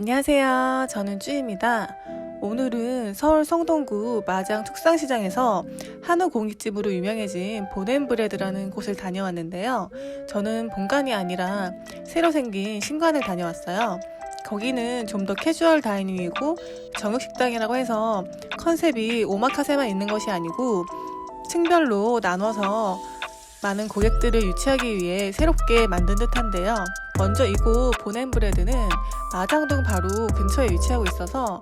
안녕하세요. 저는 쭈입니다. 오늘은 서울 성동구 마장 축산시장에서 한우 고깃집으로 유명해진 보냄브레드라는 곳을 다녀왔는데요. 저는 본관이 아니라 새로 생긴 신관을 다녀왔어요. 거기는 좀 더 캐주얼 다이닝이고 정육식당이라고 해서 컨셉이 오마카세만 있는 것이 아니고 층별로 나눠서 많은 고객들을 유치하기 위해 새롭게 만든 듯한데요. 먼저 이곳 보냄브레드는 마장동 바로 근처에 위치하고 있어서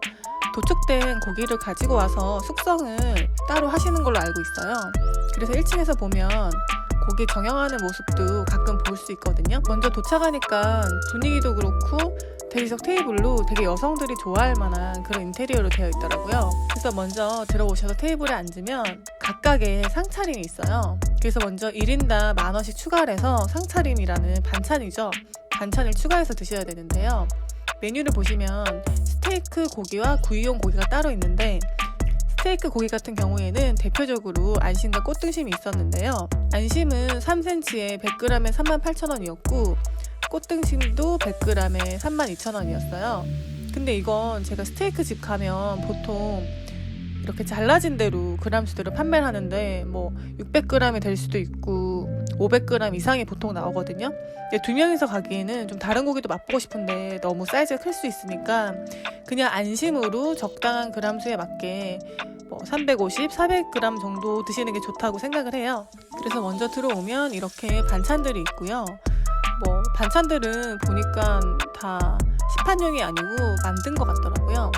도축된 고기를 가지고 와서 숙성을 따로 하시는 걸로 알고 있어요. 그래서 1층에서 보면 고기 경영하는 모습도 가끔 볼 수 있거든요. 먼저 도착하니까 분위기도 그렇고 대리석 테이블로 되게 여성들이 좋아할 만한 그런 인테리어로 되어 있더라고요. 그래서 먼저 들어오셔서 테이블에 앉으면 각각의 상차림이 있어요. 그래서 먼저 1인당 만 원씩 추가를 해서 상차림이라는 반찬이죠. 반찬을 추가해서 드셔야 되는데요. 메뉴를 보시면 스테이크 고기와 구이용 고기가 따로 있는데 스테이크 고기 같은 경우에는 대표적으로 안심과 꽃등심이 있었는데요. 안심은 3cm에 100g에 38,000원이었고 꽃등심도 100g에 32,000원이었어요. 근데 이건 제가 스테이크 집 가면 보통 이렇게 잘라진 대로 그람 수대로 판매를 하는데 뭐 600g이 될 수도 있고 500g 이상이 보통 나오거든요. 근데 두 명이서 가기에는 좀 다른 고기도 맛보고 싶은데 너무 사이즈가 클 수 있으니까 그냥 안심으로 적당한 그람 수에 맞게 뭐 350, 400g 정도 드시는 게 좋다고 생각을 해요. 그래서 먼저 들어오면 이렇게 반찬들이 있고요. 뭐 반찬들은 보니까 다 시판용이 아니고 만든 것 같더라고요.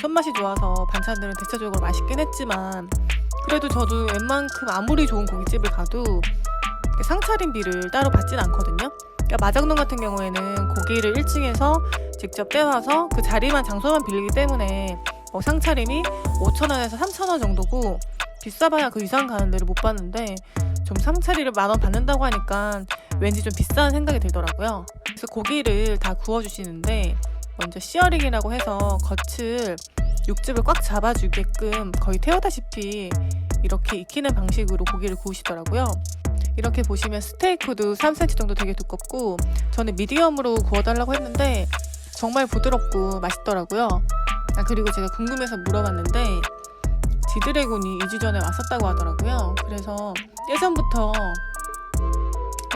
손맛이 좋아서 반찬들은 대체적으로 맛있긴 했지만 그래도 저도 웬만큼 아무리 좋은 고깃집을 가도 상차림비를 따로 받진 않거든요. 그러니까 마장동 같은 경우에는 고기를 1층에서 직접 떼와서 그 자리만 장소만 빌리기 때문에 뭐 상차림이 5,000원에서 3,000원 정도고 비싸봐야 그 이상 가는 데를 못 봤는데 좀 상차리를 만 원 받는다고 하니까 왠지 좀 비싼 생각이 들더라고요. 그래서 고기를 다 구워주시는데 먼저 시어링이라고 해서 겉을 육즙을 꽉 잡아주게끔 거의 태우다시피 이렇게 익히는 방식으로 고기를 구우시더라고요. 이렇게 보시면 스테이크도 3cm 정도 되게 두껍고 저는 미디엄으로 구워달라고 했는데 정말 부드럽고 맛있더라고요. 아, 그리고 제가 궁금해서 물어봤는데 지드래곤이 2주 전에 왔었다고 하더라고요. 그래서 예전부터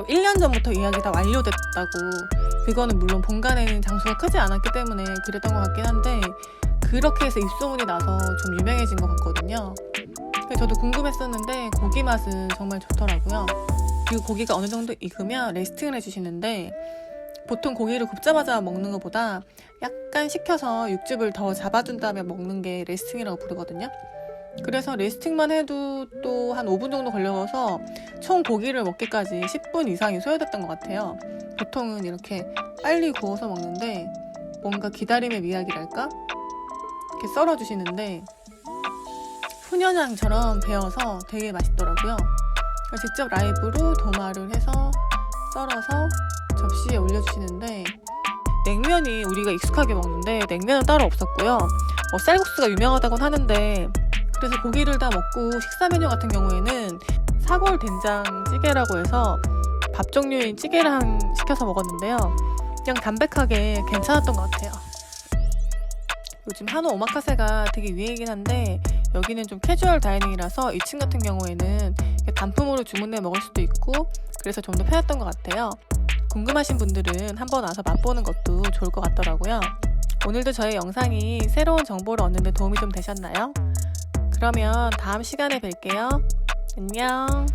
또 1년 전부터 예약이 다 완료됐다고 그거는 물론 본관에는 장소가 크지 않았기 때문에 그랬던 것 같긴 한데 그렇게 해서 입소문이 나서 좀 유명해진 것 같거든요. 저도 궁금했었는데 고기 맛은 정말 좋더라고요. 그리고 고기가 어느 정도 익으면 레스팅을 해주시는데 보통 고기를 굽자마자 먹는 것보다 약간 식혀서 육즙을 더 잡아준 다음에 먹는 게 레스팅이라고 부르거든요. 그래서 레스팅만 해도 또 한 5분 정도 걸려서 총 고기를 먹기까지 10분 이상이 소요됐던 것 같아요. 보통은 이렇게 빨리 구워서 먹는데 뭔가 기다림의 미학이랄까? 이렇게 썰어주시는데 훈연향처럼 배어서 되게 맛있더라고요. 직접 라이브로 도마를 해서 썰어서 접시에 올려주시는데 냉면이 우리가 익숙하게 먹는데 냉면은 따로 없었고요. 뭐 쌀국수가 유명하다곤 하는데 그래서 고기를 다 먹고 식사 메뉴 같은 경우에는 사골 된장찌개라고 해서 밥 종류인 찌개를 한 시켜서 먹었는데요. 그냥 담백하게 괜찮았던 것 같아요. 요즘 한우 오마카세가 되게 유행이긴 한데 여기는 좀 캐주얼 다이닝이라서 2층 같은 경우에는 단품으로 주문해 먹을 수도 있고 그래서 좀 더 편했던 것 같아요. 궁금하신 분들은 한번 와서 맛보는 것도 좋을 것 같더라고요. 오늘도 저의 영상이 새로운 정보를 얻는 데 도움이 좀 되셨나요? 그러면 다음 시간에 뵐게요. 안녕.